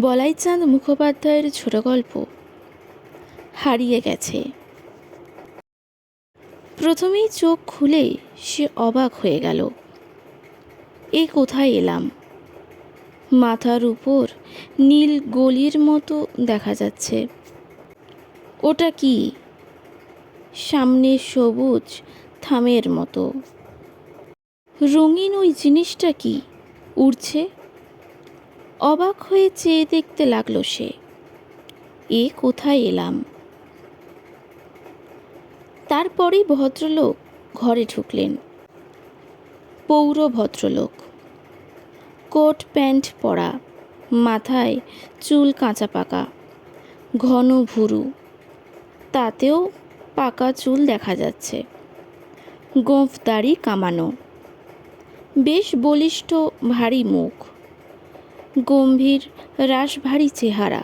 বলাইচাঁদ মুখোপাধ্যায়ের ছোট গল্প। হারিয়ে গেছে। প্রথমেই চোখ খুলে সে অবাক হয়ে গেল। এ কোথায় এলাম? মাথার উপর নীল গলির মতো দেখা যাচ্ছে। ওটা কি? সামনে সবুজ থামের মতো। রঙিন ওই জিনিসটা কি? উড়ছে? অবাক হয়ে চেয়ে দেখতে লাগল সে। এ কোথায় এলাম? তারপরেই ভদ্রলোক ঘরে ঢুকলেন। পৌর ভদ্রলোক। কোট প্যান্ট পরা, মাথায় চুল কাঁচা পাকা, ঘন ভুরু। তাতেও পাকা চুল দেখা যাচ্ছে। গোঁফ দাড়ি কামানো। বেশ বলিষ্ঠ, ভারী মুখ। গম্ভীর রাশভারী চেহারা।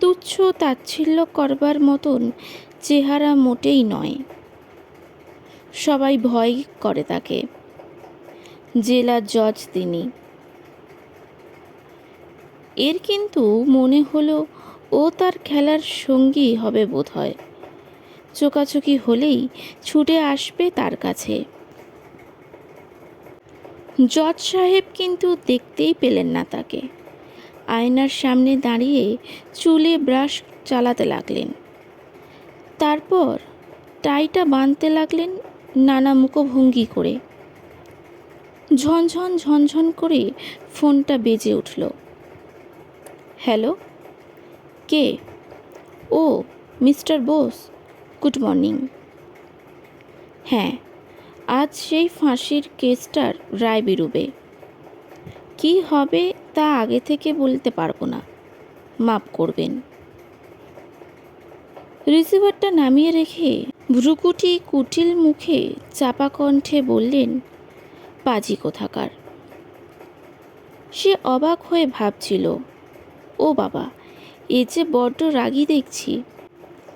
তুচ্ছ তাচ্ছিল্য করবার মতন চেহারা মোটেই নয়। সবাই ভয় করে তাকে। জেলা জজ তিনি। এর কিন্তু মনে হলো ও তার খেলার সঙ্গী হবে বোধ হয় চোকাচোকি হলেই ছুটে আসবে তার কাছে। জজ সাহেব কিন্তু দেখতেই পেলেন না তাকে। আয়নার সামনে দাঁড়িয়ে চুলে ব্রাশ চালাতে লাগলেন। তারপর টাইটা বাঁধতে লাগলেন নানা মুখভঙ্গি করে। ঝনঝন ঝনঝন করে ফোনটা বেজে উঠল। হ্যালো? কে? ও, মিস্টার বোস। Good morning. হ্যাঁ। আজ সেই ফাঁসির কেসটার রায় বেরোবে। কী হবে তা আগে থেকে বলতে পারব না। মাপ করবেন। রিসিভারটা নামিয়ে রেখে ভ্রুকুটি কুটিল মুখে চাপা কণ্ঠে বললেন পাজি কোথাকার? সে অবাক হয়ে ভাবছিল, ও বাবা, এ যে বড্ড রাগই দেখছি।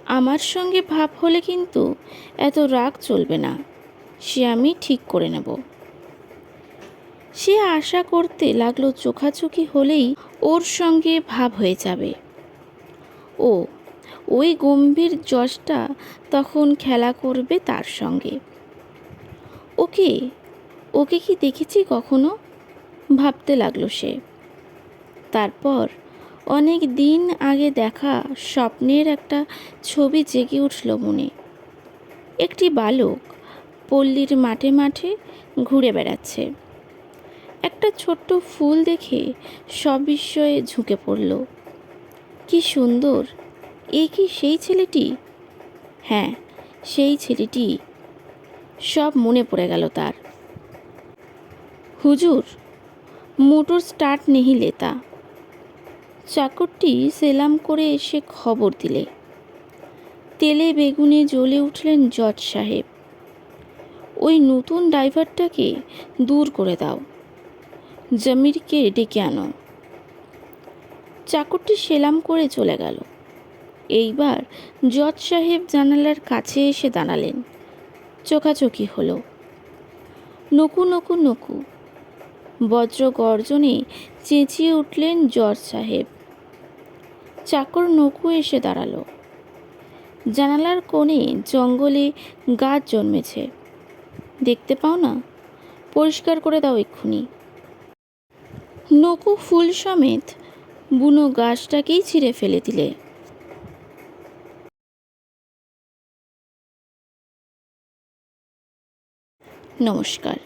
আমার সঙ্গে ভাব হলে কিন্তু এত রাগ চলবে না। সে আমি ঠিক করে নেব। সে আশা করতে লাগল চোখাচোখি হলেই ওর সঙ্গে ভাব হয়ে যাবে। ও, ওই গম্ভীর জজটা তখন খেলা করবে তার সঙ্গে। ওকে ওকে কি দেখেছি কখনো? ভাবতে লাগল সে। তারপর অনেক দিন আগে দেখা স্বপ্নের একটা ছবি জেগে উঠল মনে। একটি বালক পল্লীর মাঠে মাঠে ঘুরে বেড়াচ্ছে। একটা ছোট্ট ফুল দেখে সবিস্ময়ে ঝুঁকে পড়ল। কি সুন্দর! এ কি সেই ছেলেটি? হ্যাঁ সেই ছেলেটি। সব মনে পড়ে গেল তার। হুজুর, মোটর স্টার্ট নেহি লেতা। চাকরটি সেলাম করে এসে খবর দিলে। তেলে বেগুনে জ্বলে উঠলেন জজ সাহেব। ওই নতুন ড্রাইভারটাকে দূর করে দাও। জমিরকে ডেকে আনো। চাকরটি সেলাম করে চলে গেল। এইবার জজ সাহেব জানালার কাছে এসে দাঁড়ালেন। চোখাচোখি হলো। নকু নকু নকু। বজ্র গর্জনে চেঁচিয়ে উঠলেন জজ সাহেব। চাকর নকু এসে দাঁড়াল। জানালার কোণে জঙ্গলে গাছ জন্মেছে। দেখতে পাও না? পরিষ্কার করে দাও এক্ষুনি। নকু ফুল সমেত বুনো গাছটাকেই ছিঁড়ে ফেলে দিলে। নমস্কার।